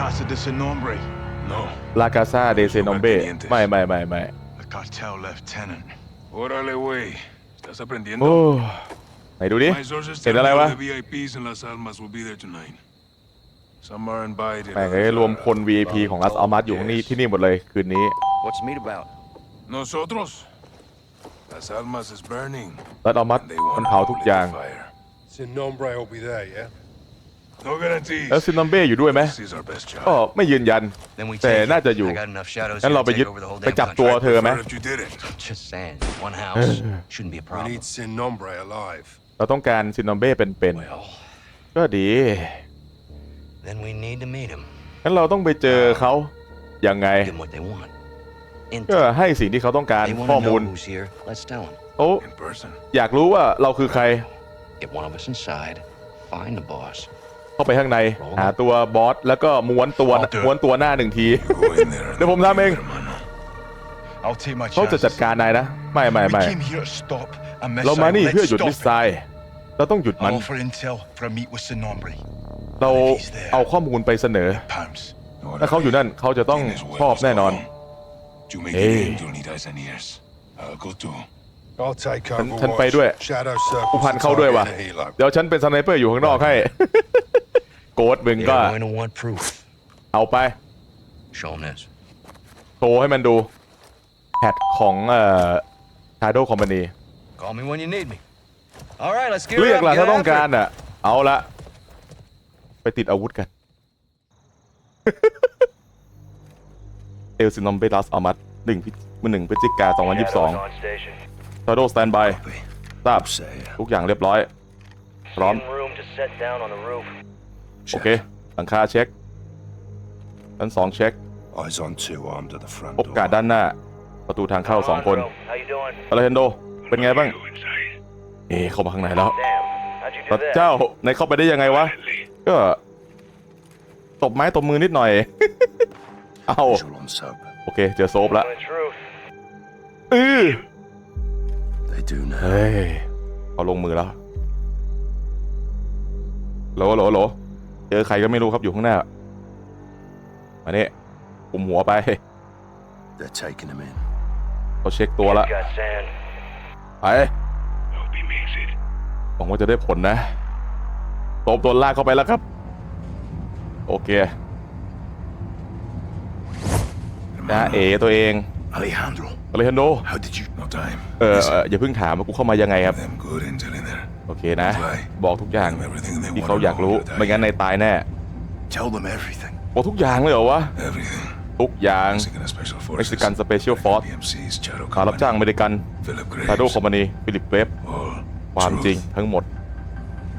Casa de Sin Nombre. No. ลากาซาเดเซนอมเบไม่ไม่ไม่ไม่ The cartel lieutenant. Órale, güey. ¿Estás aprendiendo? โอ้ไหนดูดิ My sources เห็น tell อะไร me วะ all the VIPs in Las Almas will be there tonight. Some are invited. แม่ง others เอ้ยรวม are. คน VIP ของรัสอัลมัสอยู่ที่นี่ที่นี่หมดเลยคืนนี้ What's the meet about? Nosotros. Las Almas is burning. รัสอัลมัส and they มัน want เผาทุกอย่าง fire. Sin nombre will be there, yeah? No guarantees. แล้วซินนอมเบ้อยู่ด้วยไหม This is our best ก็ job. ไม่ยืนยัน Then we แต่ take it. น่าจะอยู่ I got enough shadows งั้น here เรา to ไป take ยึด over the whole ไป damn จับตัว country. เธอไหม Prefer if you did it. Just saying, one house shouldn't be a We problem. need Sin nombre alive. เราต้องการซินนอมเบ้เป็น Well, ๆก็ดี then we need to meet him. งั้นเราต้องไปเจอเขายังไง Give them what they want. ก็ Intel. ให้สิ่งที่เขาต้องการ They ข้อ want to มูล know who's here. Let's tell them. เขา In person. อยากรู้ว่าเราคือใคร Get one of us inside. Find the boss. เข้าไปข้างในหาตัวบอสแล้วก็ม้วนตัวม้วนตัวหน้าหนึ่งที You go in there. and เดี๋ยวผมทำเอง hermano. I'll take my เขาจะ chances. จัดการนายนะ ไม่ไม่ We ไม่ came here to stop a เรา missile. มานี่ Let's เพื่อหยุด stop มิส it. ไซล์เราต้องหยุดมัน I'll offer intel for a meet with Sin Nombre. เราเอาข้อมูลไปเสนอ Pounds. ถ้าเขาอยู่นั่นเขาจะต้อง Tienes ชอบ huevos, แน่นอน cabrón. You make Hey. it in, you'll need eyes and ears. I'll go too. I'll take ฉัน over ฉันไปด้วย Shadow ผู้ circles พัน the เข้าด้วย target ว่ะ in a helo. เดี๋ยวฉันเป็นสไนเปอร์อยู่ข้างนอกให้โกดมึง They're ก็ going to want proof. เอาไป Show them this. โชว์ให้มันดูแพทของเอ่อชาโดคอมพานี Call me when you need me. All right, let's get เรีย it ก up. ล่ะ Get ถ้าต้อง after การ it. อะ เอาละ ไปติดอาวุธกัน เอลซินอมเบลัสอามัดหนึ่งพิมันหนึ่งพฤศจิกา 2022ชาโดสแตนบายทราบทุกอย่างเรียบร้อย พร้อม room to set down on the roof. โอเค หลังคาเช็คชั้นสองเช็ค Eyes on two, armed at the front พบการดด้านหน้า ประตูทางเข้าสองคน Alejandro, How you doing? อะไรเฮนโด เป็นไงบ้าง เอะเข้ามาข้างในแล้ว Damn. How'd you พ do ระ that? เจ้าในเข้าไปได้ยังไงวะ ก็ตบไม้ตบมือนิดหน่อย เอา Visual on sub. โอเค เจอโซฟละ Telling the truth. อือ They do now. เฮ้ยเขาลงมือแล้วโหลโหลโหล เจอใครก็ไม่รู้ครับอยู่ข้างหน้ามาเนี่ยกุมหัวไป They're taking him in. เขาเช็คตัวละ Got sand. ไปหวังว่าจะได้ผลนะโตบโดนลากเข้าไปแล้วครับ โอเคนะเอตัวเอง Alejandro, อะไรฮันโด how did you? No time. เออเอ่ออย่าเพิ่งถามว่ากูเข้ามายังไงครับ Them good intel in there. โอเคนะ บอกทุกอย่างที่เขาอยากรู้ ไม่งั้นในตายแน่ Tell them everything. บอกทุกอย่างเลยเหรอวะ Everything. ทุกอย่าง Mexican Special Forces. เม็กซิกันสเปเชียลฟอร์ส PMCs, Charo ขารับจ้างอเมริกัน Philip ชาโด Graves. คอมพานีฟิลิปเกรฟ All ความจริง truth. ทั้งหมด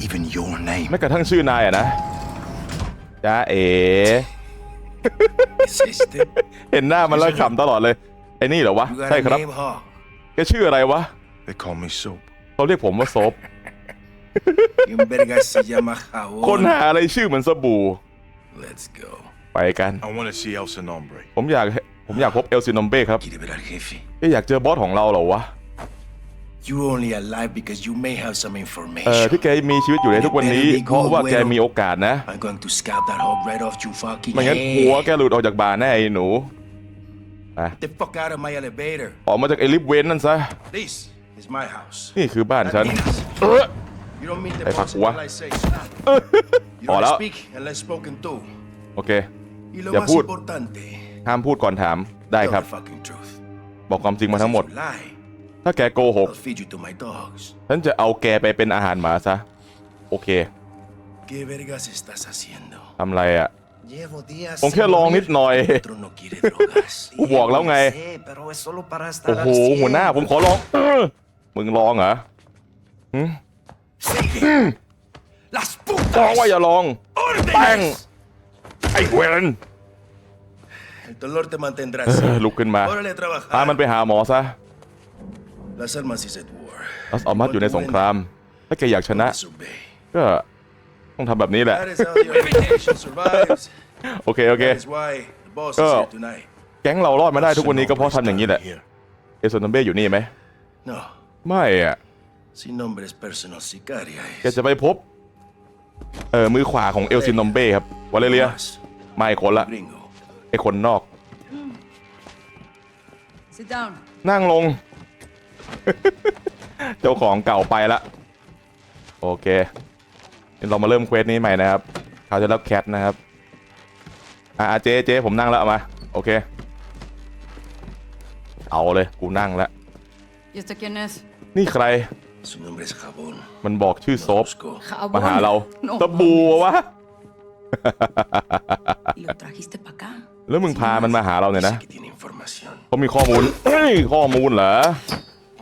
Even your name. แม้กระทั่งชื่อนายอะนะจ้าเอ๋ Is este? เห็นหน้ามันแล้วขำตลอดเลย ไอ้นี่เหรอวะ ใช่ครับ huh? แกชื่ออะไรวะ They call me Soap. เขาเรียกผมว่าโซฟ ¿Quién verga se llama คนหาอะไรชื่อเหมือนสบู่ Let's go. ไปกัน I want to see El Sin Nombre. ผมอยากผมอยากพบเอลซินอมเบ้ครับ Quiere ver al jefe. เอ๊ะอยากเจอบอสของเราเหรอวะ You only alive because you may have some เออ information. ที่แกมีชีวิตอยู่ในทุกวันนี้ เพราะว่าแกมีโอกาสนะ I'm going to scalp that hog right off your fucking ไม่งั้น head. หัวแกหลุดออกจากบ่าแน่ไอ้หนู Get the fuck out of my elevator. ออกมาจากไอ้ลิฟต์เวนนั่นซะ This is my house. นี่คือบ้านฉันเออ You don't meet the Hey, boss fuck, what? until I say so. You Hola. don't speak unless spoken to. โอเค Y lo Ya más put. importante, ห้ามพูดก่อนถาม ได้ tell ครับ the fucking truth. บอกความจริงมาทั้งหมด If you lie, ถ้าแกโกหก I'll feed you to my dogs. ฉันจะเอาแกไปเป็นอาหารหมาซะ โอเค ¿Qué vergas estás haciendo? ทำไรอะ Llevo días ผมแค่ลองนิดหน่อย Otro no quiere drogas. กูบอกแล้วไง Sí, pero es solo para estar โอ้ al โห cien. หัวหน้าผมขอลองเออมึงลองเหรอ Sigue. Las บอก putas. ว่าอย่าลองแป้งไอ้เวน El dolor te mantendrá เอ así. อลุกขึ้นมา Órale a พามัน trabajar. ไปหาหมอซะ Las armas is at war. ลัสออมัสอยู่ในสงคราม ถ้าแกอยากชนะ Disobey. ก็ต้องทำแบบนี้แหละ That is how the organization survives. โอเค โอเค That is why the boss is Oh. here tonight. แก๊งเรารอดมาได้ทุกวันนี้ก็เพราะทำอย่างนี้แหละ เอซอนเบ้อยู่นี่ไหม No, ไม่อะ sin nombres personal sicaria แกจะไปพบ เออมือขวาของเอลซินนอมเบ้ครับวาเลเลีย Más. ไม่คนละ Gringo. ไอคนนอก Sit down. นั่งลง เจ้าของเก่าไปละ โอเคงั้นเรามาเริ่มเควสนี้ใหม่นะครับเขาจะรับแคทนะครับ อ่าเจ๊เจ๊ผมนั่งแล้วเอามา โอเค เอาเลยกูนั่งแล้ว ¿Y este quién es? นี่ใคร Su nombre es Jabón. มันบอกชื่อโซฟ Busco. Jabón. มาหาเรา No ตะบูเหรอวะ ¿Y lo trajiste para acá? แล้วมึงพามันมาหาเราเนี่ยนะ Dice que tiene información. เขามีข้อมูลเฮ้ยข้อมูลเหรอ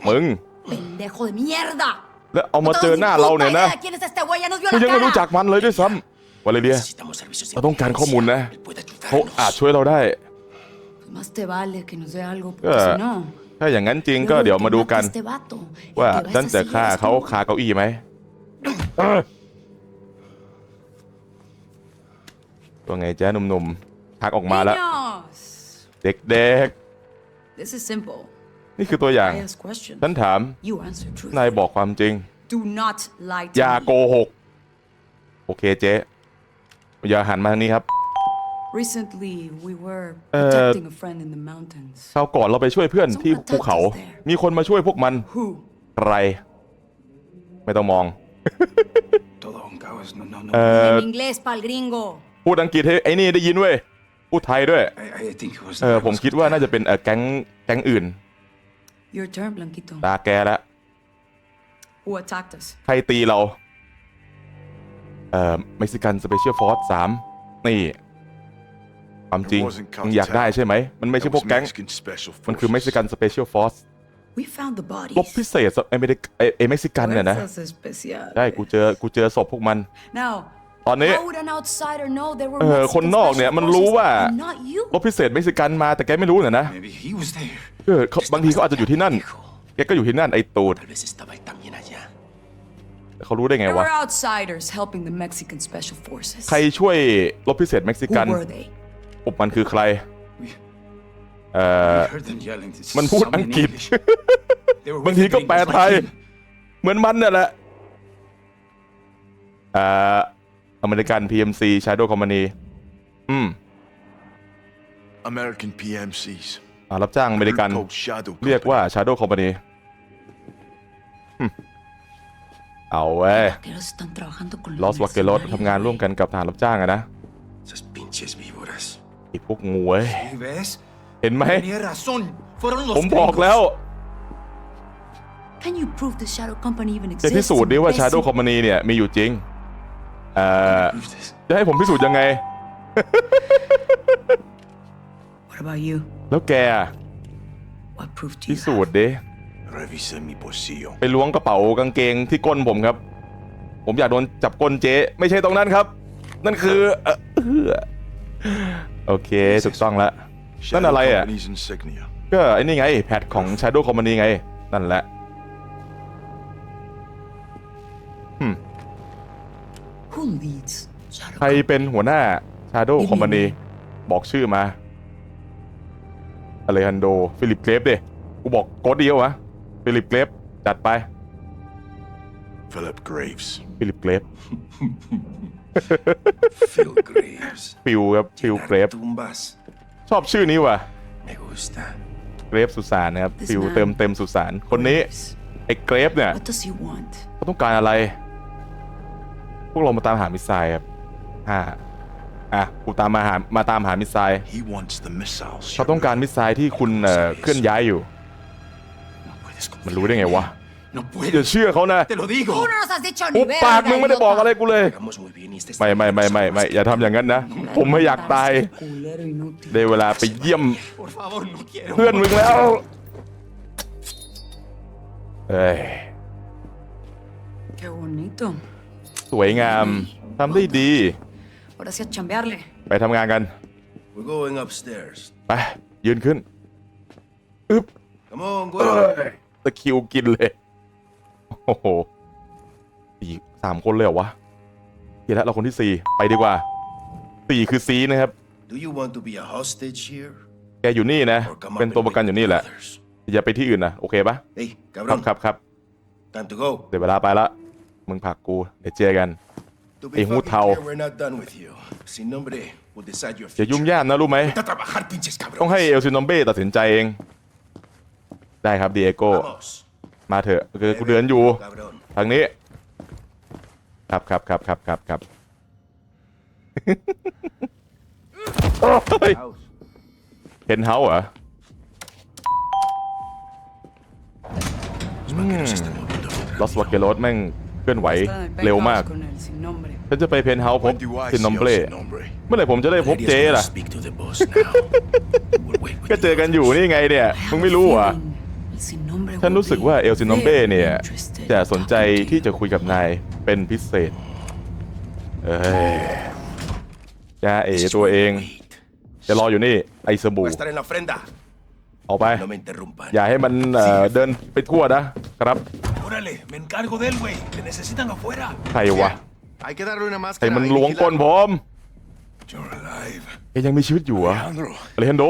มึง ¡Pendejo de mierda! แล้วเอามาเจอหน้าเราเนี่ยนะ puta idea ¿Quién es este güey? ¡Ya nos vio กู la ยังไม่รู้จัก cara! มันเลยด้วยซ้ำวาเลเรีย Necesitamos servicios de เราต้องการข้อมูลนะ inteligencia. Él puede เขาอาจ ayudarnos. ช่วยเราได้ Pues más te vale que nos dé algo, porque Ah. si no... ถ้าอย่างนั้นจริงก็ luego เดี๋ยว el que มาดู mata กัน a este vato, el ว่า que vas ฉัน a จะ seguir ฆ่า es เขา tú. คาเก้าอี้ไหมเออตัวไงจ้าหนุ่มๆทักออกมาแล้ว Niños! เด็ก This is simple. ๆนี่คือตัวอย่าง I ask questions. ฉันถาม You answer นาย truthfully. บอกความจริง Do not lie อย่า to โก me. หก โอเคเจ๊อย่าหันมาทางนี้ครับ Recently, we were Uh, protecting a friend in the mountains. คราวก่อนเราไปช่วยเพื่อนที่ภูเขา มีคนมาช่วยพวกมัน Who? ใคร ไม่ต้องมอง Todo un caos. No, no, no. Uh, en inglés, pa'l gringo. พูดอังกฤษให้ไอ้นี่ได้ยินเว้ย พูดไทยด้วย I, I think it was. เออ ผมคิดว่าน่าจะเป็นเออแก๊งแก๊งอื่น Your turn, Blanquito. ตาแกแล้ว Who attacked us? ใครตีเรา เอ่อเม็กซิกันสเปเชียลฟอร์สสามนี่ ความจริงมึงอยากได้ใช่ไหม มันไม่ใช่ That พวก was แก๊ง Mexican special มันคือเม็กซิกัน forces. สเปเชียลฟอร์ส We found the bodies. รบพิเศษไอเมริกไอไอเม็กซิกันเนี่ยนะ Fuerzas especiales. ใช่กูเจอกูเจอศพพวกมัน Now, ตอนนี้ how would an outsider know there were เออ Mexican คนนอกเนี่ย special มันรู้ forces ว่า and not you? รบพิเศษเม็กซิกันมาแต่แกไม่รู้เนี่ยนะ Maybe he was there. เออเขาบางทีเขาอาจจะอยู่ที่นั่น Hijo, แกก็อยู่ที่นั่นไอตูด tal vez estaba él también allá. แต่เขารู้ได้ไง There วะ were outsiders helping the Mexican special forces. ใครช่วยรบพิเศษเม็กซิ Who กัน were they? พวกมันคือใคร เอ่อ I heard them yelling. มันพูด something อัง in กฤษ English. They were บาง with ที the ก็แปล gringos ไท like ย him. เหมือนมันเนี่ยแหละเอ่ออเมริกัน PMC Shadow Company อืม American PMCs. อ่ารับจ้างอเมริกัน Group called Shadow เรียกว่า Shadow Company หึเอาเว้ย Vaqueros están trabajando con ลอสวาเกโรสทำงานร่วมกันกับทหารรับจ้างอะนะ Esas pinches víboras. ไอ้พวกงูเว้ย ¿Sí ves? เห็นไหม Tenía razón. Fueron los ผมบอก gringos. แล้ว Can you prove the Shadow Company even จะ exists? พิสูจน์ดิว่า imbécil? Shadow Company เนี่ยมีอยู่จริงเอ่อ Prove this. จะให้ผมพิสูจน์ยังไง What about you? แล้วแกอะ What proof do พิ you สู have? จน์ดิ Revise mi bolsillo. ไปล้วงกระเป๋ากางเกงที่ก้นผมครับ ผมอยากโดนจับก้นเจ๊ ไม่ใช่ตรงนั้นครับ นั่นคือเอ่อเอื้อ โอเค ถูกต้องแล้ว นั่น Shadow อะไรอะ Company's insignia. ก็ไอ้นี่ไง แพทของ Shadow Company ไง นั่นแหละ Who leads Shadow ใครเป็นหัวหน้า Shadow Company บอกชื่อมาอเลฮันโด ฟิลิปเกรฟดิกูบอกโกดเดียววะฟิลิปเกรฟจัดไป Philip Graves. ฟิลิปเกรฟ Phil Graves. ฟิลครับฟิลเกรฟ Tumbas. ชอบชื่อนี้ว่ะ Me gusta. เกรฟสุสานนะครับ This ฟิล man เติมเต็มสุสาน คนนี้ Graves. ไอ้เกรฟเนี่ย What does he want? เขาต้องการอะไร พวกเรามาตามหามิสไซล์ครับอ่าอะกูตามมาหา มาตามหามิสไซล์ He wants the missiles. เขาต้องการมิสไซล์ที่คุณเอ่อเคลื่อนย้ายอยู่ No puedes มันรู้ได้ไงวะ No อย่า puedes. เชื่อเขานะ Te lo digo. Tú no nos has dicho อุ ni บปาก verga, มึงไม่ได้บอกอะไร idiota. กูเลย Hagamos muy bien y este ไม่ไม่ไม่ไม่ไม่อย่าทำอย่างนั้นนะ ผมไม่อยากตาย Culero inútil. ได้เวลาไปเยี่ยม Por favor, no quiero. เพื่อนมึงแล้ว เอ้ย Qué bonito. สวยงามทำได้ดี Ahora sí a chambearle. ไปทำงานกัน We're going upstairs. ไป ยืนขึ้นอึ๊บ Come on, güero. ตะคริวกินเลย โอ้โหสี่สามคนเลยเหรอวะเดี๋ยวแล้วเราคนที่สี่ไปดีกว่าสี่คือซีนะครับ Do you want to be a hostage here? แกอยู่นี่นะ Or come up เป็น and ตัวประกัน meet อยู่ with นี่ the แหละ others? อย่าไปที่อื่นนะโอเคปะ Hey, ครับ cabrón. ครับครับ Time to go. เดี๋ยวเวลาไปละ มึงผลักกู เดี๋ยวเจอกัน To be Hey, fucking Mutao. clear, we're not done with you. Sin nombre will decide your อย่า future. ยุ่มย่ามนะรู้ไหม Vete a trabajar, pinches ต้องให้ cabrones. เอลซินอมเบ้ตัดสินใจเอง ได้ครับดีเอโก้ Vamos. มาเถอะคือกูเดินอยู่ Cabrón. ทางนี้ ครับครับครับครับครับครับโอ้ยเพนเฮาส์เหรอลอสวาเกโรสแม่งเคลื่อนไหว Está en el เร็วมาก penthouse con el sin nombre. ฉันจะไปเพนเฮาส์พบ When do I ซินนอม see เบล El Sin Nombre? เมื่อไหร่ผมจะได้พบ Ladies เจ wanna ล่ะ Speak to the boss now. We'll wait with ก็เจอกันอยู่นี่ไงเนี่ย I มึง have ไม่ a รู้เหรอะ ฉัน will รู้สึก be ว่าเอลซินนอมเบ้ very เนี่ย interested จะ in สนใจ talking to ที่ you. จะคุยกับนายเป็นพิเศษ เอ้ยจ้าเอ๋ This is ตัว where เอ we ง wait. จะรออยู่นี่ ไอสบู่ Va a estar en la ofrenda. เอาไป No me interrumpan. อย่าให้มันเอ่อเดินไปทั่วนะครับ Órale, me encargo de él, güey. Te necesitan afuera. ใครวะ Hay que darle una ใคร máscara. มัน y ล้วงก้น vigilarlo. ผม You're alive. เอ้ยยังมีชีวิตอยู่เหรอ Alejandro, อเลฮันโด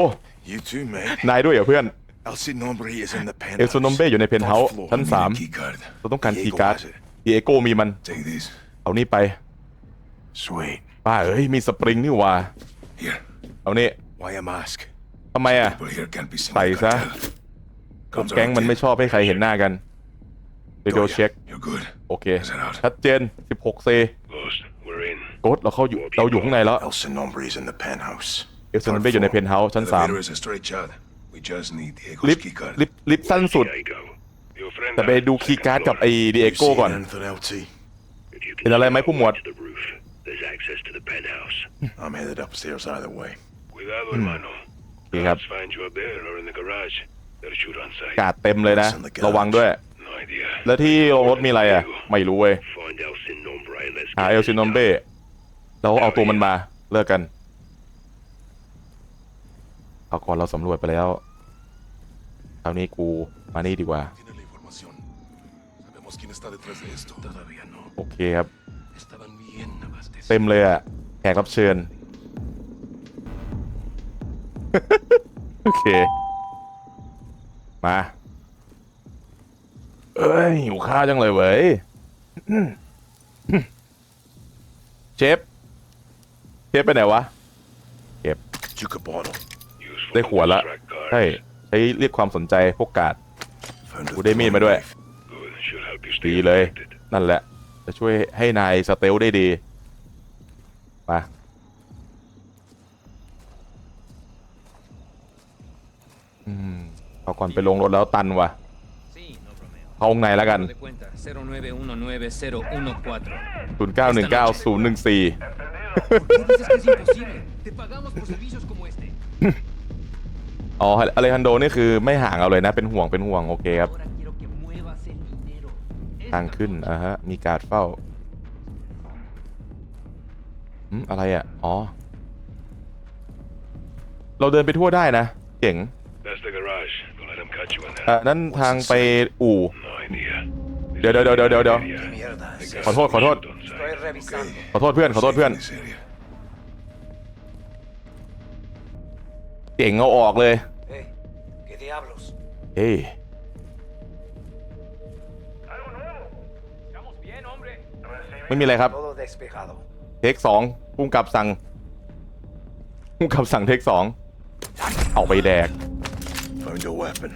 you too, mate. นายด้วยเหรอเพื่อน El Sin Nombre is in the penthouse. เอลซินนอมเบ้อยู่ในเพนท์เฮาส์ Fourth floor. ชั้น I need a สาม key card. เราต้องการคี Diego ย์การ์ด has it. ดีเอโก้มีมัน Take these. เอานี่ไป Sweet. ป้าเอ้ยมีสปริงนี่หว่า Here. เอานี่ Why a mask? ทำไมอะ People here can't be seen. ใส่ซะกลุ่มแก๊งมันไม่ชอบให้ใครเห็นหน้ากันเดี๋ยวเช็ค You're good. โอเค Is it out? ชัดเจน 16 c Ghost, we're in. โกดเราเข้าอยู่เราอยู่ข้างในแล้ว El Sin Nombre is in the penthouse. เอลซินนอมเบ้อยู่ในเพนท์เฮาส์ชั้น Elevator is a straight shot. We just need 3ลิฟ Diego's key card. ลิฟลิฟต์สั้นสุด Diego. Your friend แต่ไปดูคีย์การ์ดกับไอ้ดีเอ You โก้ seen ก่อน anything, LT? If you เห็นอะไรไหมผู้หมวด to the roof, there's access to the penthouse. I'm headed upstairs either way. Cuidado, hermano. โอเคครับ Perhaps find you up there or in the garage. They'll shoot on sight. กาดเต็มเลยนะ ระวังด้วย No idea. แล้วที่โรงรถมีอะไรอะ ไม่รู้เว้ย Find El Sin Nombre and let's หา get เอล this ซินนอม done. เบ้แล้วเอาตัวมันมาเลิกกัน เอาก่อนเราสำรวจไปแล้วคราวนี้กูมานี่ดีกว่า Tiene la información. Sabemos quién está detrás de esto. Todavía no. โอเคครับ Estaban bien abastecidos. เต็มเลยอะแขกรับเชิญ โอเค มาเอ้ยหิวข้าวจังเลยเว้ยอืมเชฟเชฟไปไหนวะเก็บ Took a bottle. Useful ได้ขวดละ ใช่ ใช้เรียกความสนใจพวกกาดกูได้มีดมาด้วย ดีเลย นั่นแหละ จะช่วยให้นายสเตลได้ดีมาอาก่อนไปลงรถแล้วตันวะเข้าองในแล้วกันศูนย์เก้าหนึ่งเก้าศูนย์หนึ่งสี่ อ๋ออะไฮันโดนี่คือไม่ห่างเอาเลยนะ เป็นห่วงเป็นห่วงโอเคครับ ทางขึ้นอะฮะ มีการเฝ้าอืมอะไรอะ อ๋อ เราเดินไปทั่วได้นะ เจ๋งอะนั่นทางไปอู่ เดี๋ยวเดี๋ยวเดี๋ยวเดี๋ยวขอโทษขอโทษ ขอโทษเพื่อนขอโทษเพื่อน เจ๋งเอาออกเลย Hey, ¿qué diablos? เฮ้ย ไม่มีอะไรครับ Todo despejado. เทคสองพุ่งกับสั่งพุ่งกับสั่งเทคสองเอาไปแดก Found a weapon.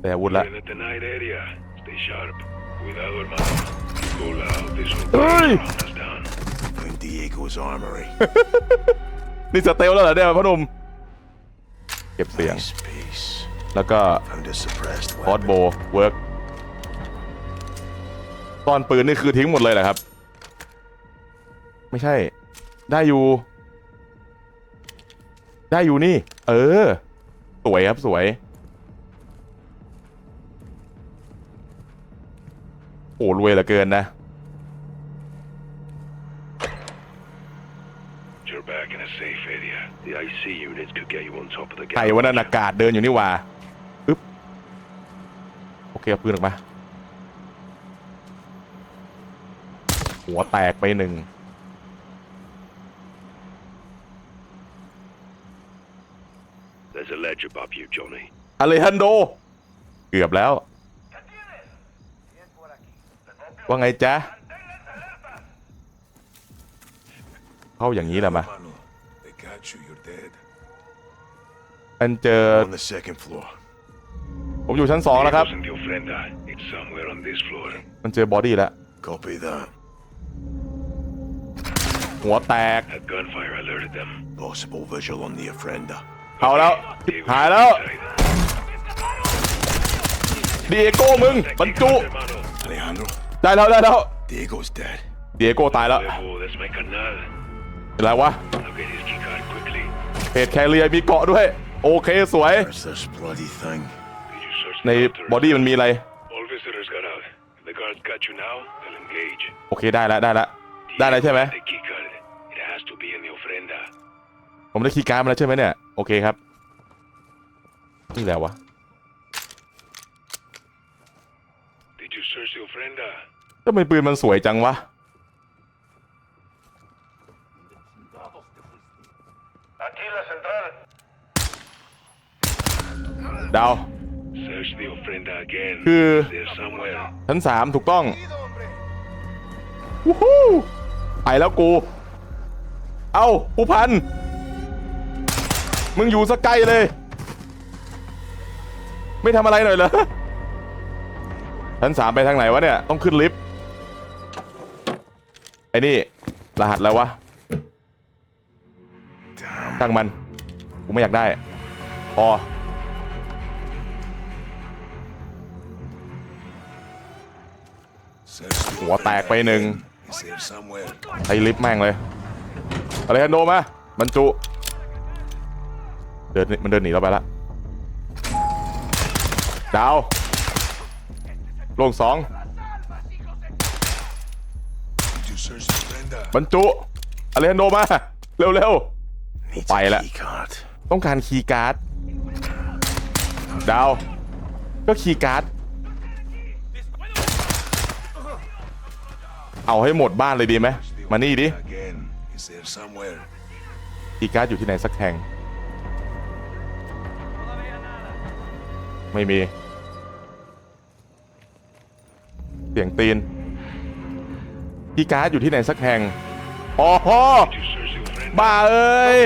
แต่อาวุธละ We're in the denied area. Stay sharp. Cuidado, hermano. Cool out. This will Hey! hunt us down. Found Diego's armory. นี่สเตลแล้วเหรอเนี่ยพ่อหนุ่ม เก็บเสียง nice piece. แล้วก็ Found a suppressed คอร์ส weapon. โบเวิร์กตอนปืนนี่คือทิ้งหมดเลยเหรอครับ ไม่ใช่ ได้อยู่ ได้อยู่นี่ เออ สวยครับสวย โอ้รวยเหลือเกินนะ You're back in a safe area. The IC units could get you on top of the ใครว่านั่นอากาศเดินอยู่นี่หว่าอึ๊บโอเคเอาปืนออกมา หัวแตกไปหนึ่ง There's a ledge above you, Johnny. อเลฮันโด เกือบแล้ว ว่าไงจ๊ะ เข้าอย่างนี้แหละมา dead. อันเจอ On the second floor. ผมอยู่ชั้นสองแล้วครับ Diego's in the ofrenda. It's somewhere on this floor. มันเจอบอดี้แล้ว Copy that. หัวแตก A gunfire alerted them. Possible visual on the ofrenda. เอาแล้ว Diego's หายแล้ว inside. ดีเอโก้มึงบรรจุ Hermano. Alejandro, ได้แล้วได้แล้ว Diego's dead. ดีเอโก้ตายแล้ว Luego, that's my canal. เป็นไรวะ I'll get his keycard quickly. เพจแคเรียมีเกาะด้วย โอเคสวย Where's this bloody thing? Did you search ใน the doctor? บอดี้มันมีอะไร All visitors got out. If the guards got you now, they'll engage. โอเคได้แล้วได้แล้วได้แล้วใช่ไหม The keycard. It has to be in the ofrenda. ผมได้คีย์การ์ดมาแล้วใช่ไหมเนี่ย โอเคครับ นี่แหละวะ Did you search the ofrenda? ทำไมปืนมันสวยจังวะ ดาว Search the ofrenda again. คือ There's somewhere. ชั้นสามถูกต้องวู้ฮู้ไปแล้วกู เอ้าผู้พัน มึงอยู่สักไกลเลย ไม่ทำอะไรหน่อยเหรอชั้นสามไปทางไหนวะเนี่ย ต้องขึ้นลิฟต์ ไอ้นี่ รหัสแล้ววะช่างมัน กูไม่อยากได้ พอ หัวแตกไปหนึ่ง It's here somewhere. ใช้ลิฟต์แม่งเลยอะไรกันโดมาบรรจุ เดินมันเดินหนีเราไปละดาวลงสองบรรจุอะไรกันโดมา เร็วเร็ว Needs Phải a là- key card. ๆต้องการคีย์การ์ดดาว ก็คีย์การ์ด เอาให้หมดบ้านเลยดีไหมมานี่ดิ Again. It's here somewhere. คีย์การ์ดอยู่ที่ไหนสักแห่ง ไม่มี เสียงตีนคีย์การ์ดอยู่ที่ไหนสักแห่งอ๋อ Did you search the ofrenda? บ้าเอ้ย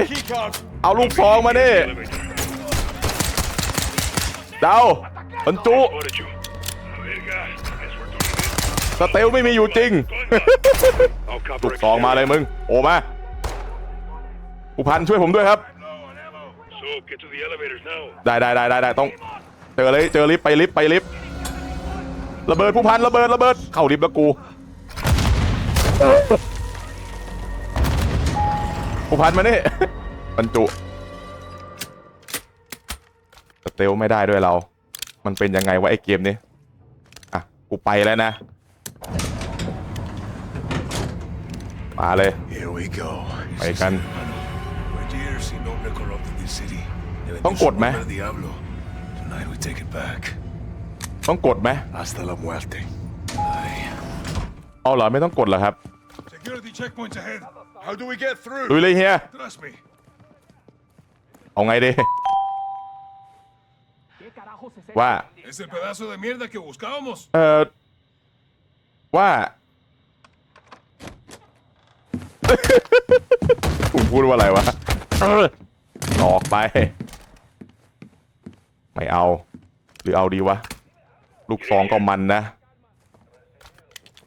เอาลูกซองมาดิ Elevator. ดาวบรรจุ สเตลไม่มีอยู่จริงลูกซองมาเลยมึง โอมาผู้พันช่วยผมด้วยครับ ได้ได้ได้ได้ได้ต้อง เจอเลยเจอลิฟต์ไปลิฟต์ไปลิฟต์ระเบิดผู้พันระเบิดระเบิดเข้าลิฟต์แล้วกูผู้พันมานี่บรรจุสเตลไม่ได้ด้วยเรา มันเป็นยังไงวะไอเกมนี้ อะ กูไปแล้วนะ มาเลย Here we go. Ahí can. For years, he no corrupted this city. Le vendió ต้อง su กดไหม nombre al Diablo. Tonight we take it back. ต้องกดไหม Hasta la muerte. Aye. เอาเหรอไม่ต้องกดเหรอครับ Security checkpoints ahead. How do we get through? ลุยเลยเฮีย Trust me. เอาไงดีว่า Es el pedazo de mierda que buscábamos. เอ่อว่า ผมพูดว่าอะไรวะเออหลอกไป ไม่เอา หรือเอาดีวะ ลูกซองก็มันนะ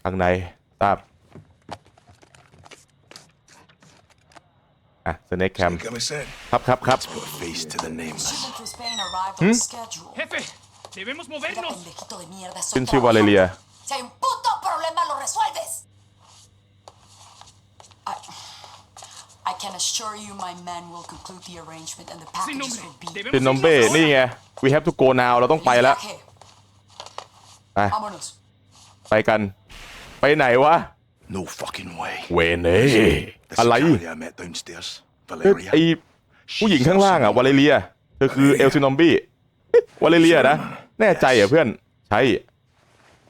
ข้างในทราบอะสเน็กแคม Like I said, ครับครับครับ put a face to the nameless. To Spain arrived on can assure you my men will conclude the arrangement and the Sin packages nombre. will be... เป็น Debemos นมเบ้ irnos นี่ ahora. ไง we have to go now เราต้องไปแล้ว Viaje. ไป Vámonos. ไปกัน ไปไหนวะ No fucking way. เวเน่ The อะไร security I met downstairs. เอ้ย Valeria. ไอผู้หญิงข้างล่างอะ วาเลเรียเธอคือเอลซินอมบี้ วาเลเรียนะ แน่ใจเหรอเพื่อน ใช่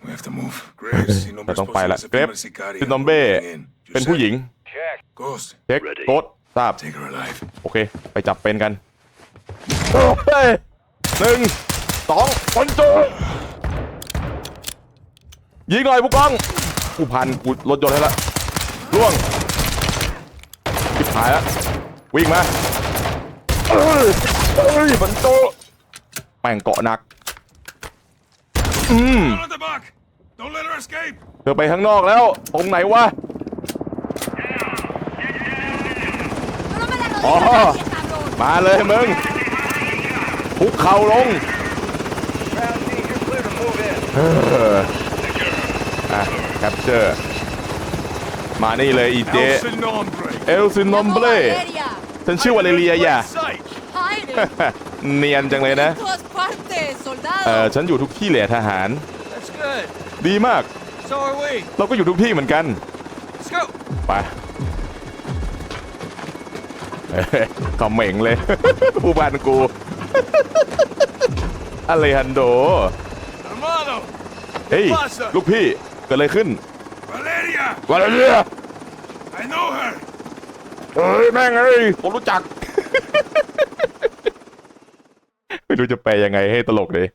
We have to move. Graves, si no เรา me ต้องไปละ esposo, เกรฟ ese primer sicario. ซินอมเบ้ Moving in. You เป็นผู้หญิง Check. Ghost, เช็คโกดทราบ take her alive. โอเค ไปจับเป็นกันโอ้ยหนึ่งสองคนจูยิงหน่อยผู้กองผู้พันกูรถยนต์ให้ละล่วงหายแล้ววิ่งมาเอ้ยเอ้ยมันโตแม่งเกาะหนักอืม Out of the back! Don't let her escape! เธอไปข้างนอกแล้วตรงไหนวะ อ๋อ มาเลยมึงคุกเข่าลงเอออะแคปเจอร์ มานี่เลยอีเจ El sin nombre! เอลซินนอมเบลฉันชื่อวาเลเรียอย่า Sight! เนียนจังเลยนะ เออฉันอยู่ทุกที่เลยทหาร That's good. ดีมาก So are we. เราก็อยู่ทุกที่เหมือนกัน Let's go. ไป เอ้ยคอมเหม่งเลย ผู้บันกูอะไรฮันโด Hermano! เฮ้ย ลูกพี่เกิดอะไรขึ้น Valeria! วาเลเรีย I know her! เอ้ย แม่งเอ้ยผมรู้จัก ไม่รู้จะแปลยังไงให้ตลกเลย